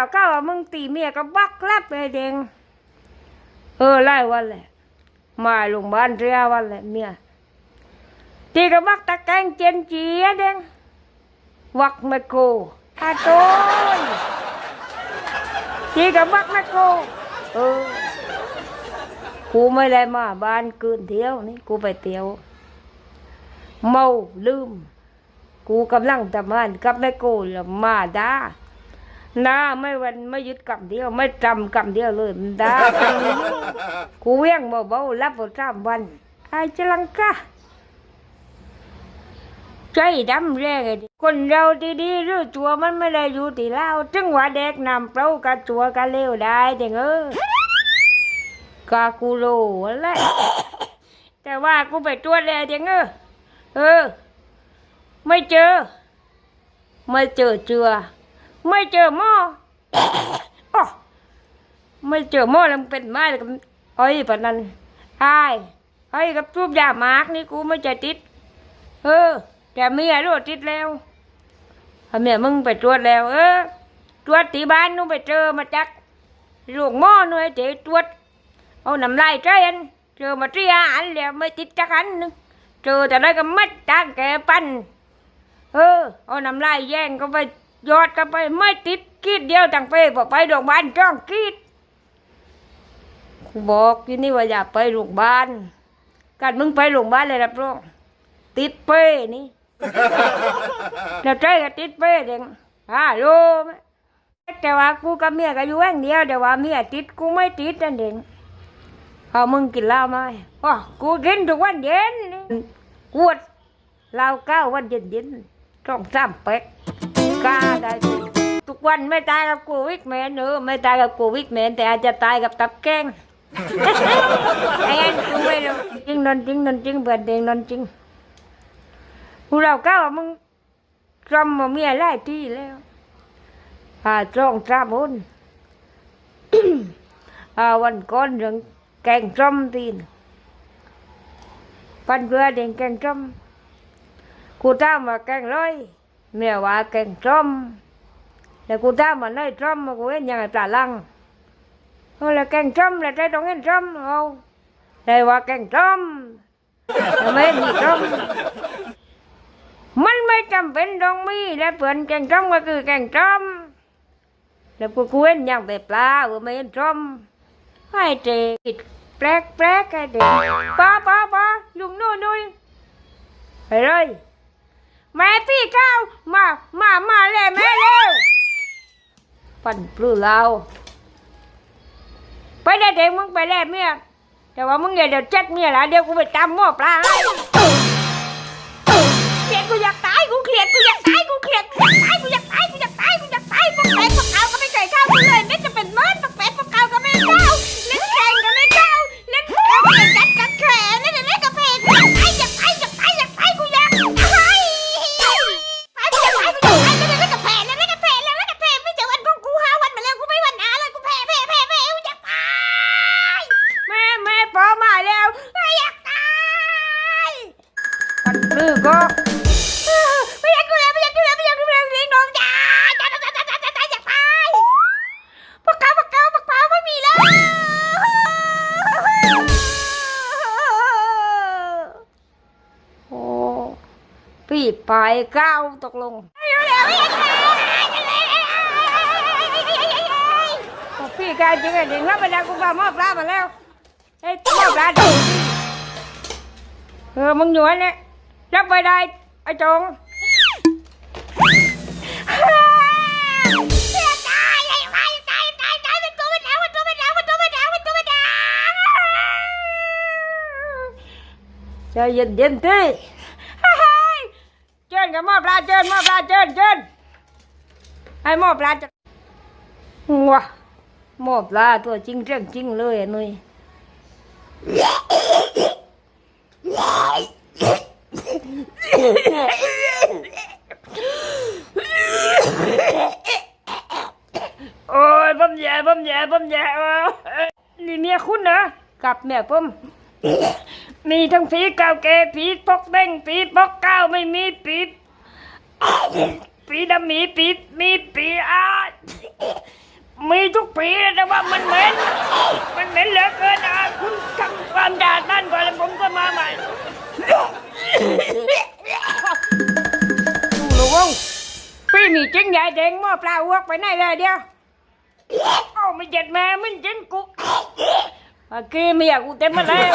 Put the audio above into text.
เราก้าวว่ามึงตีเมียก็บักลับไปเด้งเออไล่วันแหละมาโรงพยาบาลเรียวันแหละเมียตีก็บักตะแกงเจนจีเด้งวักไมโครอาโต้ยตีก็บักไมโครเออกูไม่ได้มาบ้านคืนเที่ยวนี่กูไปเที่ยว เมาลืม กูกำลังทำงานกับแม่โกแล้วมาด่า น้าไม่วันไม่ยึดกำเดียว ไม่จำกำเดียวเลยมันด่ากูเวียงเบาๆรับหมดสามวันไอ้จลังกะใจดำแรงไอ้ดิคนเราดีๆหรือตัวมันไม่ได้อยู่ที่เราจึงว่าเด็กนำเปล่ากับตัวกันเลวได้เด็กเออกากูโลแหละแต่ว่ากูไปตรวจแล้วเด็กเออเออ ไม่เจอ ไม่เจอเจือ ไม่เจอหม้ออ้อไม่เจอหม้อแล้วมันเป็นไม้แล้วก็ไอ้ปะนั้นไอ้ไอ้กับทูบยามาร์กนี่กูไม่ใจติด เออ แต่เมียรู้ติดแล้วเอาเมียมึงไปตรวจแล้ว เออ ตรวจที่บ้านนู้นไปเจอมาจักลูกหม้อหน่วยเจตรวจเอาน้ำลายใจอันเจอมาที่อันแล้วไม่ติดจักอันนึงเจอแต่ได้ก็มัดตางแกปันเออเอาน้ำลายแย่งก็ไป ยอดก็ไปไม่ติดกีดเดียวต่างไปบอกไปโรงพยาบาลจ้องกีดกูบอกที่นี่ว่าอย่าไปโรงพยาบาลกันมึงไปโรงพยาบาลเลยรับรองติดเป้นี่แล้วใจก็ติดเป้เด็งฮัลโหลแต่ว่ากูกับเมียก็อยู่แห่งเดียวแต่ว่าเมียติดกูไม่ติดนั่นเองเอามึงกินเหล้าไหมอ๋อกูกินทุกวันเย็นนี่กวดเราเก้าวันเย็นเย็น ต้องสามเป็กกล้าได้ทุกวันไม่ตายกับโควิดแมนเออไม่ตายกับโควิดแมนแต่อาจจะตายกับตับแกงไอ้นั่นกูไม่รู้จริงนอนจริงนอนจริงเปิดเดงนอนจริงกูเราก้าวมึงจำมาเมียไล่ที่แล้วอ่าจ้องจ้ามุนอ่าวันก่อนเรื่องแกงจอมตีนปันเพื่อเด็กแกงจอม กูถามาแกงร้อยเมียว่าแกงส้มแล้วกูถามว่าน้อยส้มมากูเห็นยังไงปลาลังเอาแล้วแกงส้มแล้วใจต้องเห็นส้มเอาเลยว่าแกงส้มแต่ไม่มีส้มมันไม่จำเป็นต้องมีแล้วเปลี่ยนแกงส้มก็คือแกงส้มแล้วกูกูเห็นยังแต่ปลาว่าไม่เห็นส้มให้เด็กแปลกแปลกๆให้เด็กป้าป้าป้าลุงโน่นนู่นไปเลย แม่พี่เก้ามามามาเลยแม่เร็วปั่นปลื้อเราไปได้เด็กมึงไปแล้วเมียแต่ว่ามึงอย่าเดี๋ยวเจ็ดเมียละเดี๋ยวกูไปตามหม้อปลาให้เครียดกูอยากตายกูเครียดกูอยากตายกูเครียดกูอยากตายกูอยากตายกูอยากตายกูอยากตายปักเป็ดปักเอาก็ไม่ใส่ข้าวกูเลยไม่จะ ก็ไม่อยากกูแลไม่อยากกูแลไม่อยากกูแลเลี้ยงน้องจ้าจ้าจ้าจ้าจ้าจ้าจ้าอยากตายปากกาปากกาปากกาไม่มีแล้วโอ้พี่ไปเก้าตกลงพี่กายจริงไอ้เด็กรับมาแล้วกูพามอบปลามาแล้วไอ้มอบปลาดิเออมึงอยู่เนี่ย รับไปได้ ไอ้จงใจเย็นเย็นๆทีเจิญกับหม้อปลาเจิญหม้อปลาเจิญเจิญไอ้หม้อปลาจะว้าหม้อปลาตัวจริงเรื่องจริงเลยอ้หนุ่ย โอ้ยผมแย่ผมแย่ผมแย่เอ้ยนี่เมียคุณเหรอกับแม่ผมมีทั้งผีเก่าแก่ผีปกเบ้งผีปกเก้าไม่มีผีผีดำมีผีมีผีอามีทุกปีแต่ว่ามันเหม็น นี่จิ้งใหญ่เด้งหม้อปลาอ้วกไปไหนเลยเดียวเอาไม่เจ็ดแม่มันจิ้งกูเมื่อกี้เมียกูเต็มมาแล้ว